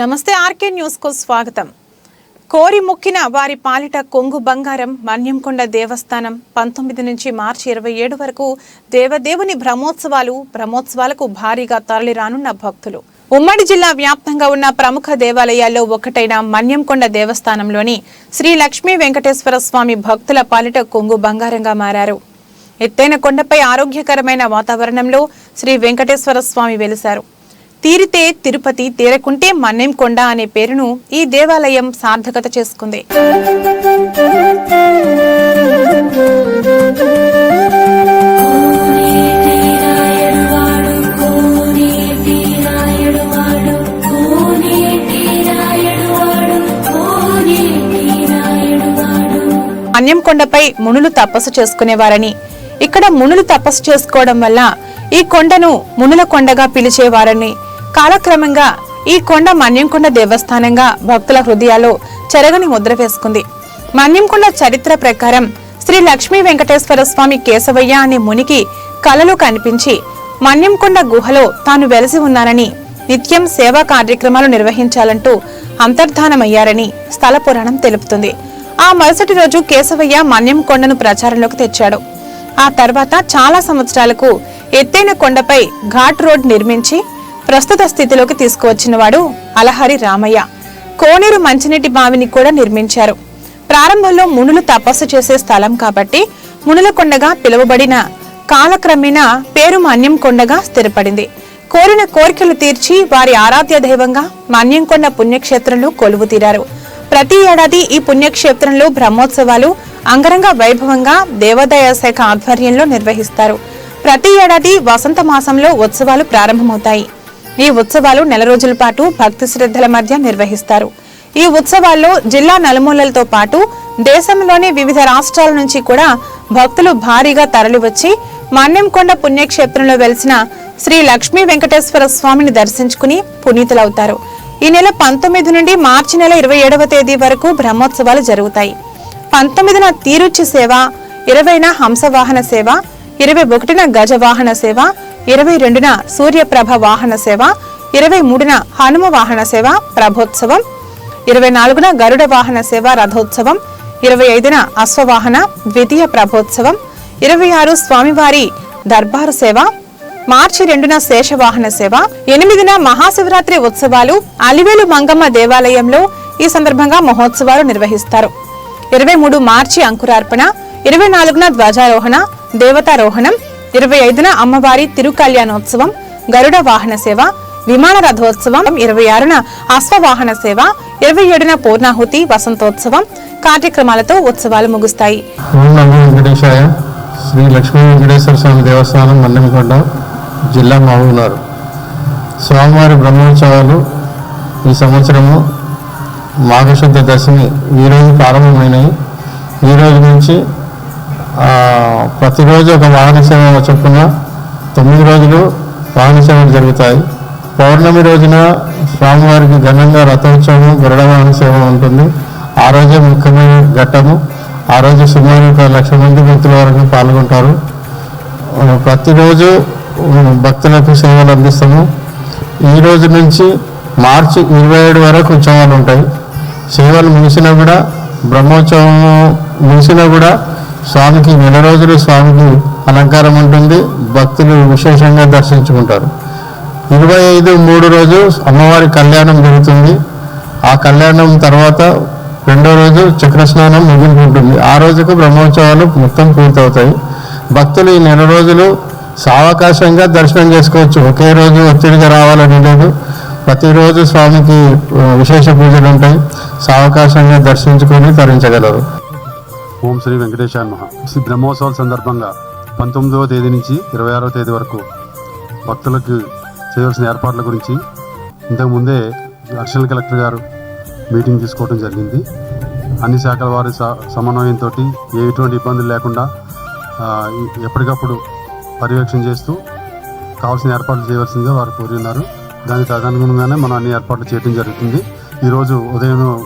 నమస్తే ఆర్కే న్యూస్కు స్వాగతం. కోరి మొక్కిన వారి పాలిట కొంగు బంగారం మన్యంకొండ దేవస్థానం. పంతొమ్మిది నుంచి మార్చి ఇరవై ఏడు వరకు దేవదేవుని బ్రహ్మోత్సవాలు బ్రహ్మోత్సవాలకు భారీగా తరలిరానున్న భక్తులు. ఉమ్మడి జిల్లా వ్యాప్తంగా ఉన్న ప్రముఖ దేవాలయాల్లో ఒకటైన మన్యంకొండ దేవస్థానంలోని శ్రీ లక్ష్మీ వెంకటేశ్వర స్వామి భక్తుల పాలిట కొంగు బంగారంగా మారారు. ఎత్తైన కొండపై ఆరోగ్యకరమైన వాతావరణంలో శ్రీ వెంకటేశ్వర స్వామి వెలిశారు. తీరితే తిరుపతి తీరకుంటే మన్నెంకొండ అనే పేరును ఈ దేవాలయం సార్థకత చేసుకుంది. మన్యంకొండపై కొండపై మునులు తపస్సు చేసుకునేవారని. ఇక్కడ మునులు తపస్సు చేసుకోవడం వల్ల ఈ కొండను మునుల కొండగా పిలిచేవారని కాలక్రమంగా ఈ కొండ మన్యంకొండ దేవస్థానంగా భక్తుల హృదయాల్లో చెరగని ముద్ర వేసుకుంది. మన్యంకొండ చరిత్ర ప్రకారం శ్రీ లక్ష్మీ వెంకటేశ్వర స్వామి కేశవయ్య అనే మునికి కలలో కనిపించి మన్యంకొండ గుహలో తాను వెలసి ఉన్నానని నిత్యం సేవా కార్యక్రమాలు నిర్వహించాలంటూ అంతర్ధానమయ్యారని స్థల పురాణం తెలుపుతుంది. ఆ మరుసటి రోజు కేశవయ్య మన్యం కొండను ప్రచారంలోకి తెచ్చాడు. ఆ తర్వాత చాలా సంవత్సరాలకు ఎత్తైన కొండపై ఘాట్ రోడ్ నిర్మించి ప్రస్తుత స్థితిలోకి తీసుకువచ్చిన వాడు అలహరి రామయ్య. కోనేరు మంచినీటి బావిని కూడా నిర్మించారు. ప్రారంభంలో మునులు తపస్సు చేసే స్థలం కాబట్టి మునులకొండగా పిలువబడిన కాలక్రమేణా పేరు మన్యం కొండగా స్థిరపడింది. కోరిన కోరికలు తీర్చి వారి ఆరాధ్య దైవంగా మన్యంకొండ పుణ్యక్షేత్రంలో కొలువు తీరారు. ప్రతి ఏడాది ఈ పుణ్యక్షేత్రంలో బ్రహ్మోత్సవాలు అంగరంగ వైభవంగా దేవాదాయ శాఖ ఆధ్వర్యంలో నిర్వహిస్తారు. ప్రతి ఏడాది వసంత మాసంలో ఉత్సవాలు ప్రారంభమవుతాయి. ఈ ఉత్సవాలు నెల రోజుల పాటు భక్తి శ్రద్ధల మధ్య నిర్వహిస్తారు. ఈ ఉత్సవాల్లో జిల్లా నలుమూలలతో పాటు దేశంలోని వివిధ రాష్ట్రాల నుంచి కూడా భక్తులు భారీగా తరలివచ్చి మన్నెంకొండ పుణ్యక్షేత్రంలో వెలిసిన శ్రీ లక్ష్మీ వెంకటేశ్వర స్వామిని దర్శించుకుని పునీతులవుతారు. ఈ నెల పంతొమ్మిది నుండి మార్చి నెల ఇరవై ఏడవ తేదీ వరకు బ్రహ్మోత్సవాలు జరుగుతాయి. పంతొమ్మిదిన తీరుచి సేవ ఇరవైన హంసవాహన సేవ ఇరవై ఒకటిన గజవాహన సేవ ఇరవై రెండున సూర్యప్రభ వాహన సేవ ఇరవై మూడున హనుమ వాహన సేవ ప్రభోత్సవం. ఇరవై నాలుగున గరుడ వాహన సేవ రథోత్సవం. ఇరవై ఐదున అశ్వవాహన ద్వితీయ ప్రభోత్సవం. ఇరవై ఆరు స్వామివారి దర్బారు సేవ. మార్చి రెండున శేషవాహన సేవ. ఎనిమిదిన మహాశివరాత్రి ఉత్సవాలు అలివేలు మంగమ్మ దేవాలయంలో ఈ సందర్భంగా మహోత్సవాలు నిర్వహిస్తారు. ఇరవై మూడు మార్చి అంకురార్పణ. ఇరవై నాలుగున ధ్వజారోహణ దేవతారోహణం. ఇరవై ఐదున అమ్మవారి తిరుకల్యాణోత్సవం గరుడ వాహన సేవ విమాన రథోత్సవం ఇరవై ఆరున అశ్వవాహన సేవ ఇరవై ఏడున పూర్ణాహుతి వసంతోత్సవం కార్యక్రమాలతో ఉత్సవాలు ముగుస్తాయి. వెంకటేశాయ. శ్రీ లక్ష్మీ వెంకటేశ్వర స్వామి దేవస్థానం మల్లెమకొండ జిల్లా మహబూబ్నగర్ స్వామివారి బ్రహ్మోత్సవాలు ఈ సంవత్సరము మాఘశుద్ధ దశమి ఈరోజు ప్రారంభమైనవి ఈరోజు నుంచి ప్రతిరోజు ఒక వాహన చొప్పున తొమ్మిది రోజులు వాహన జరుగుతాయి. పౌర్ణమి రోజున స్వామివారికి ఘనంగా రథోత్సవం గరుడ వాహన సేవ ఉంటుంది. ఆ రోజే ముఖ్యమైన ఘట్టము. ఆ రోజు సుమారు ఒక లక్ష మంది భక్తుల వరకు పాల్గొంటారు. ప్రతిరోజు భక్తులకు సేవలు అందిస్తాము. ఈ రోజు నుంచి మార్చి ఇరవై ఏడు వరకు ఉత్సవాలు ఉంటాయి. సేవలు ముగిసినా కూడా బ్రహ్మోత్సవం ముగిసినా కూడా స్వామికి నెల రోజులు స్వామికి అలంకారం ఉంటుంది భక్తులు విశేషంగా దర్శించుకుంటారు. ఇరవై ఐదు మూడు రోజు అమ్మవారి కళ్యాణం జరుగుతుంది. ఆ కళ్యాణం తర్వాత రెండో రోజు చక్రస్నానం ముగింపు ఉంటుంది ఆ రోజుకు బ్రహ్మోత్సవాలు మొత్తం పూర్తవుతాయి. భక్తులు ఈ నెల రోజులు సావకాశంగా దర్శనం చేసుకోవచ్చు. ఒకే రోజు ఒత్తిడిగా రావాలని లేదు. ప్రతిరోజు స్వామికి విశేష పూజలు ఉంటాయి సావకాశంగా దర్శించుకొని తరించగలరు. ఓం శ్రీ వెంకటేశాయ మహా శ్రీ బ్రహ్మోత్సవాల సందర్భంగా పంతొమ్మిదవ తేదీ నుంచి ఇరవై ఆరవ తేదీ వరకు భక్తులకు చేయవలసిన ఏర్పాట్ల గురించి ఇంతకుముందే అడిషనల్ కలెక్టర్ గారు మీటింగ్ తీసుకోవడం జరిగింది. అన్ని శాఖల వారి స- సమన్వయంతో ఎటువంటి ఇబ్బందులు లేకుండా ఎప్పటికప్పుడు పర్యవేక్షణ చేస్తూ కావాల్సిన ఏర్పాట్లు చేయవలసిందిగా వారు కోరినారు దానికి తదనుగుణంగానే మనం అన్ని ఏర్పాట్లు చేయడం జరుగుతుంది. ఈరోజు ఉదయం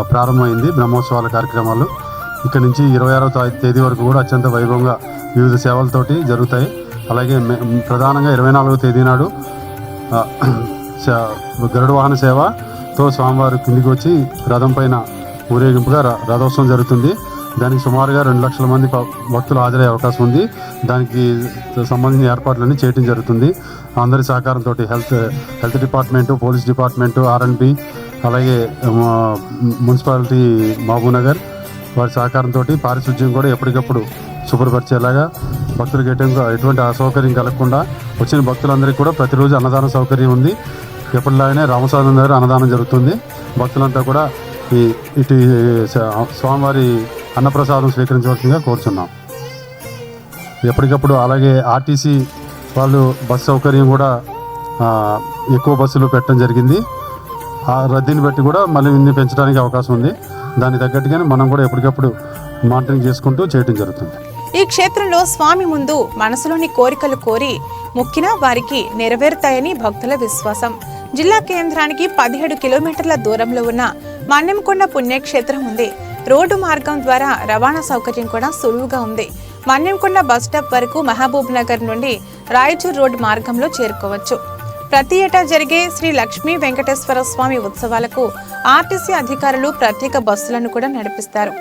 ప్రారంభమైంది బ్రహ్మోత్సవాల కార్యక్రమాలు. ఇక్కడ నుంచి ఇరవై ఆరవ తేదీ వరకు కూడా అత్యంత వైభవంగా వివిధ సేవలతోటి జరుగుతాయి. అలాగే మే- ప్రధానంగా ఇరవై నాలుగో తేదీ నాడు ఆ, గరుడ వాహన సేవతో స్వామివారు కిందికి వచ్చి రథం పైన ఊరేగింపుగా ర- రథోత్సవం జరుగుతుంది. దానికి సుమారుగా రెండు లక్షల మంది భక్తులు హాజరయ్యే అవకాశం ఉంది. దానికి సంబంధించిన ఏర్పాట్లన్నీ చేయడం జరుగుతుంది. అందరి సహకారంతో health health department police department RNB అలాగే మున్సిపాలిటీ మున్సిపాలిటీ మహబూబ్నగర్ వారి సహకారంతో పారిశుద్ధ్యం కూడా ఎప్పటికప్పుడు శుభ్రపరిచేలాగా భక్తులకు ఎటువంటి ఎటువంటి అసౌకర్యం కలగకుండా వచ్చిన భక్తులందరికీ కూడా ప్రతిరోజు అన్నదాన సౌకర్యం ఉంది. ఎప్పటిలాగానే రామస్వామి దగ్గర అన్నదానం జరుగుతుంది. భక్తులంతా కూడా ఈ ఇటు స్వామివారి అన్నప్రసాదం స్వీకరించవలసిందిగా కోరుచున్నాం. ఎప్పటికప్పుడు అలాగే ఆర్టీసీ వాళ్ళు బస్ సౌకర్యం కూడా ఎక్కువ బస్సులు పెట్టడం జరిగింది. ఆ రద్దీని బట్టి కూడా మళ్ళీ ఇన్ని పెంచడానికి అవకాశం ఉంది. దానికి తగ్గట్టుగానే మనం కూడా ఎప్పటికప్పుడు మానిటరింగ్ చేసుకుంటూ చేయడం జరుగుతుంది. ఈ క్షేత్రంలో స్వామి ముందు మనసులోని కోరికలు కోరి మొక్కినా వారికి నెరవేరుతాయని భక్తుల విశ్వాసం. జిల్లా కేంద్రానికి పదిహేడు కిలోమీటర్ల దూరంలో ఉన్న మన్నెంకొండ పుణ్యక్షేత్రం ఉంది. రోడ్డు మార్గం ద్వారా రవాణా సౌకర్యం కూడా సులువుగా ఉంది. మన్నెంకొండ బస్ స్టాప్ వరకు మహబూబ్ నగర్ నుండి రాయచూర్ రోడ్డు మార్గంలో చేరుకోవచ్చు. ప్రతి ఏటా జరిగే శ్రీ లక్ష్మీ వెంకటేశ్వర స్వామి ఉత్సవాలకు ఆర్టీసీ అధికారులు ప్రత్యేక బస్సులను కూడా నడిపిస్తారు.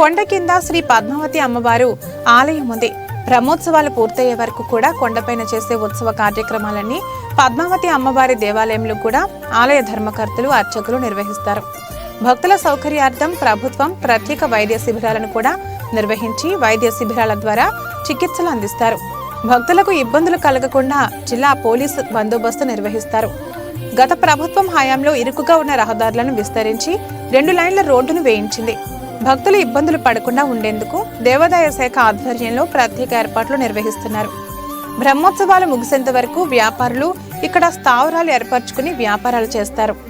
కొండ కింద శ్రీ పద్మావతి అమ్మవారు ఆలయం ఉంది. బ్రహ్మోత్సవాలు పూర్తయ్యే వరకు కూడా కొండపైన చేసే ఉత్సవ కార్యక్రమాలన్నీ పద్మావతి అమ్మవారి దేవాలయంలో కూడా ఆలయ ధర్మకర్తలు అర్చకులు నిర్వహిస్తారు. భక్తుల సౌకర్యార్థం ప్రభుత్వం ప్రత్యేక వైద్య శిబిరాలను కూడా నిర్వహించి వైద్య శిబిరాల ద్వారా చికిత్సలు అందిస్తారు. భక్తులకు ఇబ్బందులు కలగకుండా జిల్లా పోలీసు బందోబస్తు నిర్వహిస్తారు. గత ప్రభుత్వం హయాంలో ఇరుకుగా ఉన్న రహదారులను విస్తరించి రెండు లైన్ల రోడ్డును వేయించింది. భక్తులు ఇబ్బందులు పడకుండా ఉండేందుకు దేవాదాయ శాఖ ఆధ్వర్యంలో ప్రత్యేక ఏర్పాట్లు నిర్వహిస్తున్నారు. బ్రహ్మోత్సవాలు ముగిసేంత వరకు వ్యాపారులు ఇక్కడ స్థావరాలు ఏర్పరచుకుని వ్యాపారాలు చేస్తారు.